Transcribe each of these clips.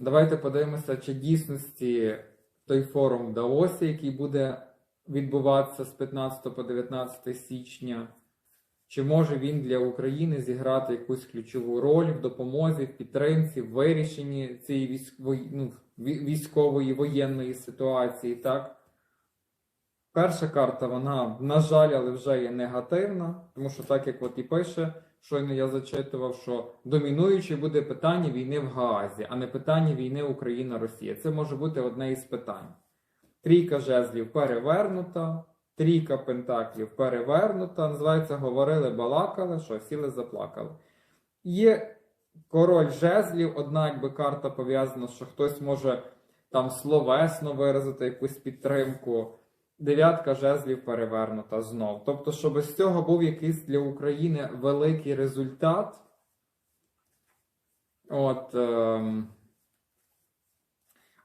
Давайте подивимося, чи дійсності той форум в який буде відбуватися з 15 по 19 січня, чи може він для України зіграти якусь ключову роль в допомозі, в підтримці, в вирішенні цієї військової, ну, військової воєнної ситуації, так? Перша карта, вона, на жаль, але вже є негативна, тому що так як от і пише, щойно я зачитував, що домінуюче буде питання війни в Гаазі, а не питання війни Україна-Росія. Це може бути одне із питань. Трійка жезлів перевернута, трійка пентаклів перевернута. Називається говорили, балакали, що сіли, заплакали. Є король жезлів, одна якби карта пов'язана, що хтось може там словесно виразити якусь підтримку. Дев'ятка жезлів перевернута знов. Тобто, щоб з цього був якийсь для України великий результат. От. Ем...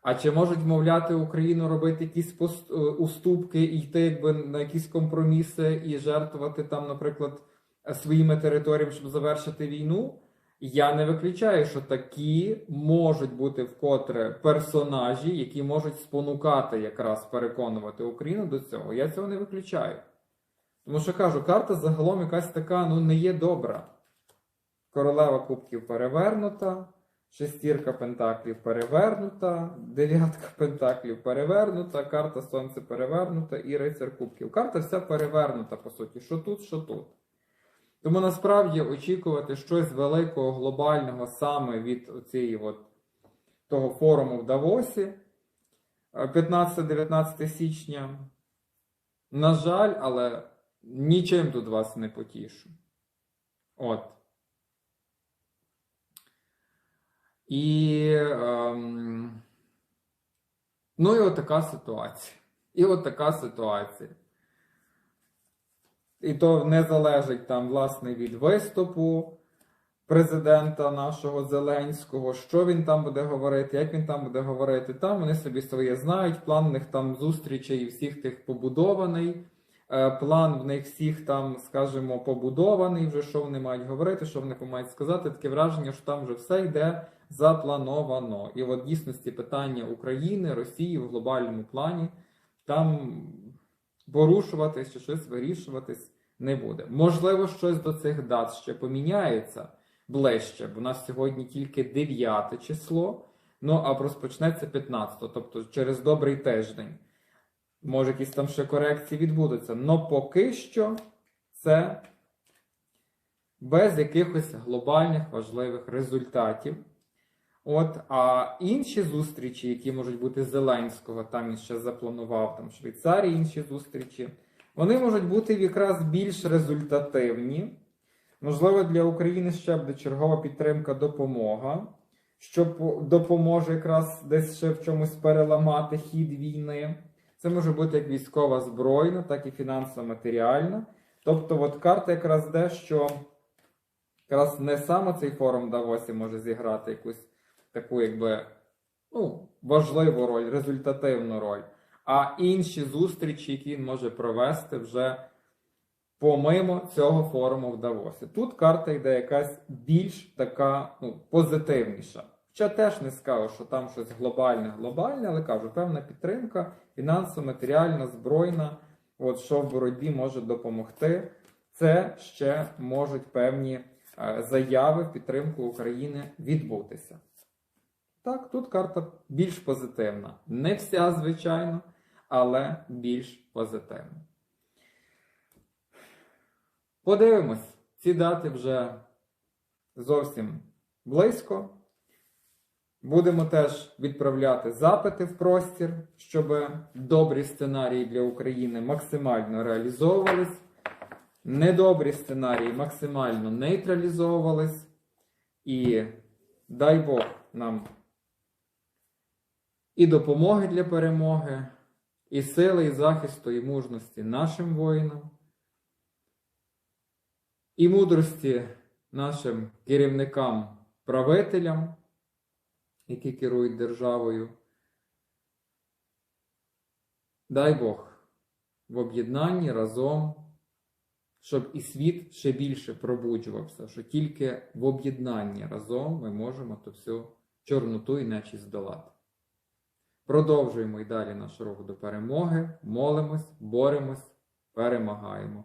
А чи можуть вмовляти Україну робити якісь е, уступки йти якби на якісь компроміси і жертвувати там, наприклад, е, своїми територіями, щоб завершити війну? Я не виключаю, що такі можуть бути вкотре персонажі, які можуть спонукати якраз переконувати Україну до цього. Я цього не виключаю. Тому що кажу, карта загалом якась така ну не є добра. Королева кубків перевернута, шестірка пентаклів перевернута, дев'ятка пентаклів перевернута, карта сонця перевернута і рицар кубків. Карта вся перевернута, по суті, що тут, що тут. Тому насправді очікувати щось великого, глобального саме від оцієї от, того форуму в Давосі е, 15-19 січня. На жаль, але нічим тут вас не потішу. От. І. Ем, ну і от така ситуація. І от така ситуація. І то не залежить там, власне, від виступу президента нашого Зеленського, що він там буде говорити, як він там буде говорити. Там вони собі своє знають. План в них там зустрічей всіх тих побудований. Е, План в них всіх там, скажімо, побудований, вже що вони мають говорити, що вони мають сказати. Таке враження, що там вже все йде заплановано. І от дійсності питання України, Росії в глобальному плані там порушуватись чи щось вирішуватись не буде. Можливо, щось до цих дат ще поміняється ближче, бо у нас сьогодні тільки 9 число, ну а розпочнеться 15, тобто через добрий тиждень. Може, якісь там ще корекції відбудуться. Но поки що це без якихось глобальних важливих результатів. От, а інші зустрічі, які можуть бути Зеленського, там він ще запланував там Швейцарії інші зустрічі, вони можуть бути якраз більш результативні. Можливо, для України ще буде чергова підтримка, допомога, що допоможе якраз десь ще в чомусь переламати хід війни. Це може бути як військова збройна, так і фінансово-матеріальна. Тобто, от карта якраз де, що якраз не саме цей форум Давосі може зіграти якусь таку, якби ну, важливу роль, результативну роль, а інші зустрічі, які він може провести вже помимо цього форуму в Давосі. Тут карта йде якась більш така ну, позитивніша. Хоча теж не скажу, що там щось глобальне, глобальне, але кажу, певна підтримка, фінансово, матеріальна, збройна, от що в боротьбі може допомогти. Це ще можуть певні е, заяви в підтримку України відбутися. Так, тут карта більш позитивна. Не вся, звичайно, але більш позитивна. Подивимось, ці дати вже зовсім близько. Будемо теж відправляти запити в простір, щоб добрі сценарії для України максимально реалізовувались. Недобрі сценарії максимально нейтралізовувались. І дай Бог нам і допомоги для перемоги, і сили, і захисту, і мужності нашим воїнам, і мудрості нашим керівникам, правителям, які керують державою. Дай Бог в об'єднанні разом, щоб і світ ще більше пробуджувався, що тільки в об'єднанні разом ми можемо то все Чорноту і нечість долати. Продовжуємо й далі наш рух до перемоги, молимось, боремось, перемагаємо.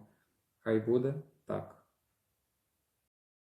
Хай буде так.